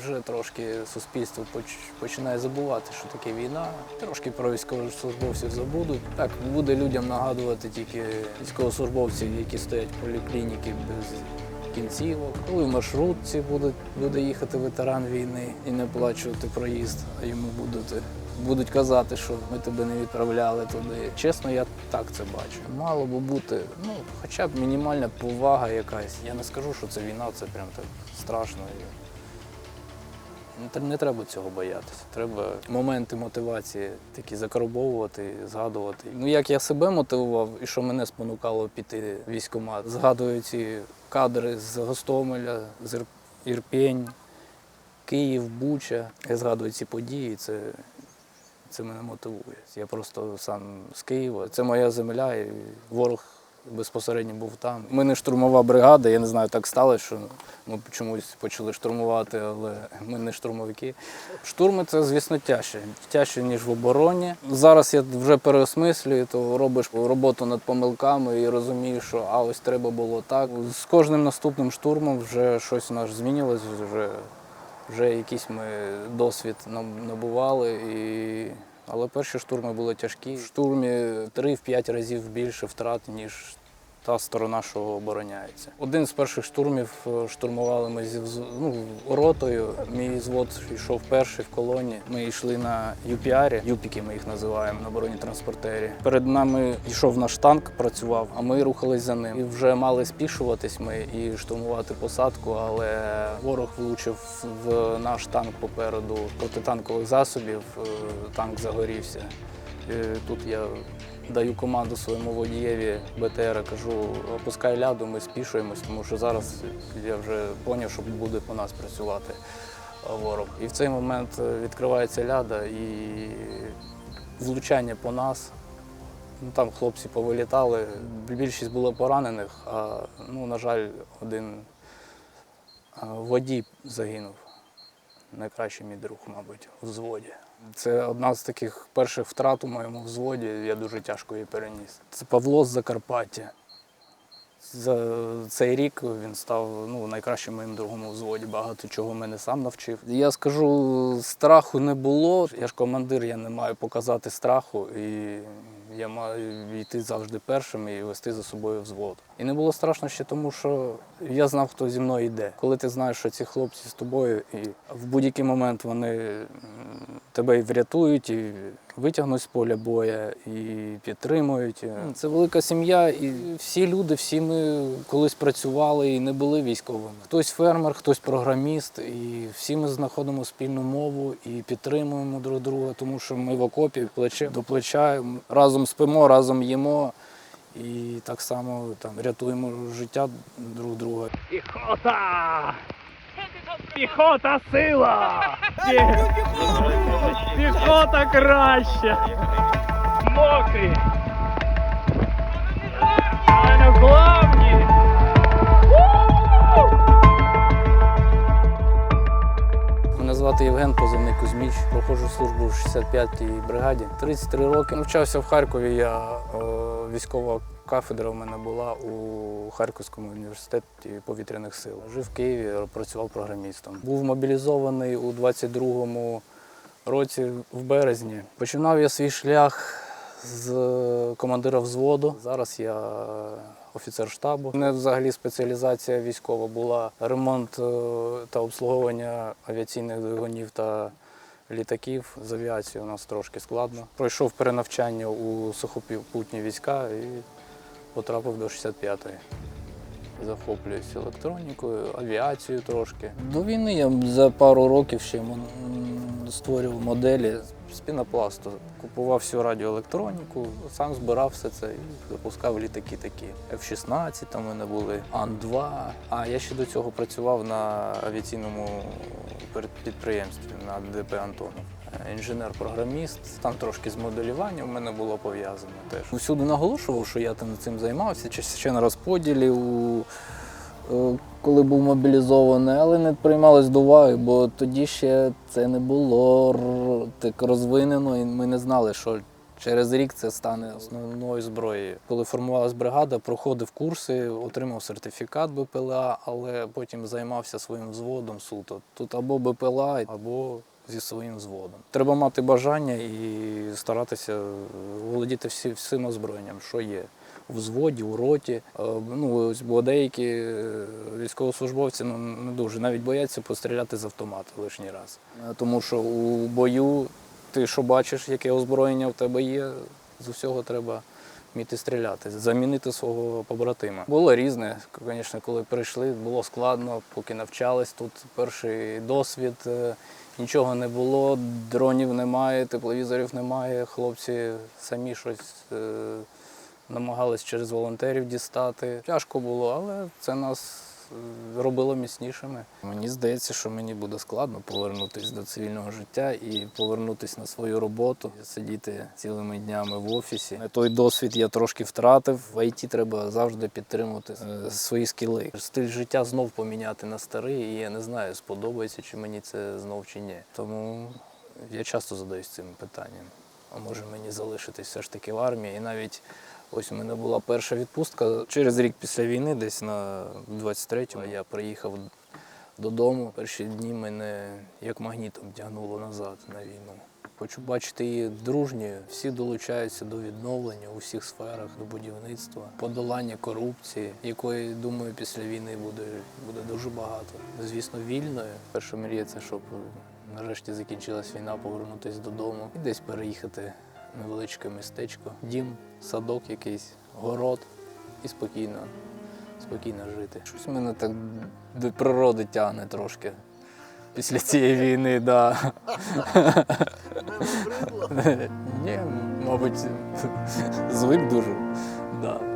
Вже трошки суспільство поч- починає забувати, що таке війна. Трошки про військовослужбовців забудуть. Так буде людям нагадувати тільки військовослужбовців, які стоять в поліклініки без кінцівок. Коли в маршрутці буде, буде їхати ветеран війни і не оплачувати проїзд, а йому будуть, будуть казати, що ми тебе не відправляли туди. Чесно, я так це бачу. Мало би бути, ну, хоча б мінімальна повага якась. Я не скажу, що це війна, це прям так страшно. Не треба цього боятися. Треба моменти мотивації такі закарбовувати, згадувати. Ну як я себе мотивував і що мене спонукало піти в військкомат. Згадую ці кадри з Гостомеля, з Ір- Ірпінь, Київ, Буча. Я згадую ці події. Це, це мене мотивує. Я просто сам з Києва. Це моя земля, і ворог безпосередньо був там. Ми не штурмова бригада, я не знаю, так сталося, що ми чомусь почали штурмувати, але ми не штурмовики. Штурми це, звісно, тяжче. Тяжче, ніж в обороні. Зараз я вже переосмислюю, то робиш роботу над помилками і розумієш, що а ось треба було так. З кожним наступним штурмом вже щось у нас змінилось, вже, вже якийсь ми досвід набували. І... Але перші штурми були тяжкі. В штурмі 3-5 разів більше втрат, ніж та сторона, що обороняється. Один з перших штурмів е, штурмували ми зі ну, ротою. Мій звод йшов перший в колоні. Ми йшли на ЮПІАРі, юпіки ми їх називаємо на бронетранспортері. Перед нами йшов наш танк, працював, а ми рухались за ним. І вже мали спішуватись ми і штурмувати посадку, але ворог влучив в наш танк попереду протитанкових засобів. е, Танк загорівся. Е, Тут я даю команду своєму водієві БТР, кажу, опускай ляду, ми спішуємось, тому що зараз я вже зрозумів, що буде по нас працювати е, ворог. І в цей момент е, відкривається ляда і влучання по нас. Ну, там хлопці повилітали. Більшість було поранених, а ну, на жаль, один водій загинув. Найкращий мій друг, мабуть, у взводі. Це одна з таких перших втрат у моєму взводі. Я дуже тяжко її переніс. Це Павло з Закарпаття. За цей рік він став ну, найкращим моїм другом у взводі. Багато чого мене сам навчив. Я скажу, страху не було. Я ж командир, я не маю показати страху. І я маю йти завжди першим і вести за собою взвод. І не було страшно ще тому, що я знав, хто зі мною йде. Коли ти знаєш, що ці хлопці з тобою, і в будь-який момент вони тебе і врятують, і витягнуть з поля боя, і підтримують. Ну, Це велика сім'я, і всі люди, всі ми колись працювали і не були військовими. Хтось фермер, хтось програміст, і всі ми знаходимо спільну мову і підтримуємо друг друга, тому що ми в окопі плече до плеча разом спимо, разом їмо. І так само там рятуємо життя друг друга. Піхота! Піхота сила! Пі- Піхота краще! Мокрі! Але главні! Мене звати Євген Позивний Кузьміч. Проходжу службу в 65-й бригаді. 33 роки. Навчався в Харкові. Я о, військова кафедра у мене була у Харківському університеті повітряних сил. Жив в Києві, працював програмістом. Був мобілізований у 22-му році в березні. Починав я свій шлях з командира взводу. Зараз я офіцер штабу. У мене взагалі спеціалізація військова була ремонт е, та обслуговування авіаційних двигунів та літаків. З авіацією у нас трошки складно. Пройшов перенавчання у сухопутні війська і потрапив до 65-ї. Захоплююсь електронікою, авіацією трошки. До війни я за пару років ще створював моделі з пінопласту. Купував всю радіоелектроніку, сам збирав все це і запускав літаки такі. F-16 там у мене були, Ан-2. А я ще до цього працював на авіаційному підприємстві на ДП Антонов. Інженер-програміст, там трошки з моделюванням в мене було пов'язано теж. Усюди наголошував, що я там цим займався, чи ще на розподілі, у, е, коли був мобілізований, але не приймалось до уваги, бо тоді ще це не було так розвинено, і ми не знали, що, Через рік це стане основною зброєю. Коли формувалась бригада, проходив курси, отримав сертифікат БПЛА, але потім займався своїм взводом суто. Тут або БПЛА, або зі своїм взводом. Треба мати бажання і старатися володіти всі, всім озброєнням, що є. У взводі, у роті. Е, Ну, ось, бо деякі е, військовослужбовці ну, не дуже навіть бояться постріляти з автомата лишній раз. Е, Тому що у бою ти що бачиш, яке озброєння в тебе є, з усього треба вміти стріляти, замінити свого побратима. Було різне, звісно, коли прийшли, було складно, поки навчались. Тут перший досвід, е, нічого не було, дронів немає, тепловізорів немає. Хлопці самі щось е, намагались через волонтерів дістати. Тяжко було, але це нас робило міцнішими. Мені здається, що мені буде складно повернутися до цивільного життя і повернутися на свою роботу, сидіти цілими днями в офісі. Той досвід я трошки втратив. В ІТ треба завжди підтримувати е, свої скіли. Стиль життя знов поміняти на старий, і я не знаю, сподобається чи мені це знов чи ні. Тому я часто задаюсь цим питанням. А може мені залишитись все ж таки в армії? І навіть ось у мене була перша відпустка. Через рік після війни, десь на 23-му, я приїхав додому. Перші дні мене як магнітом тягнуло назад на війну. Хочу бачити її дружньою. Всі долучаються до відновлення у всіх сферах, до будівництва, подолання корупції, якої, думаю, після війни буде, буде дуже багато. Звісно, вільною. Перша мрія це щоб нарешті закінчилась війна, повернутися додому і десь переїхати в невеличке містечко, дім, садок якийсь, город і спокійно, спокійно жити. Щось мене так до природи тягне трошки. Після цієї війни, да. Ні, мабуть, звик дуже. Да.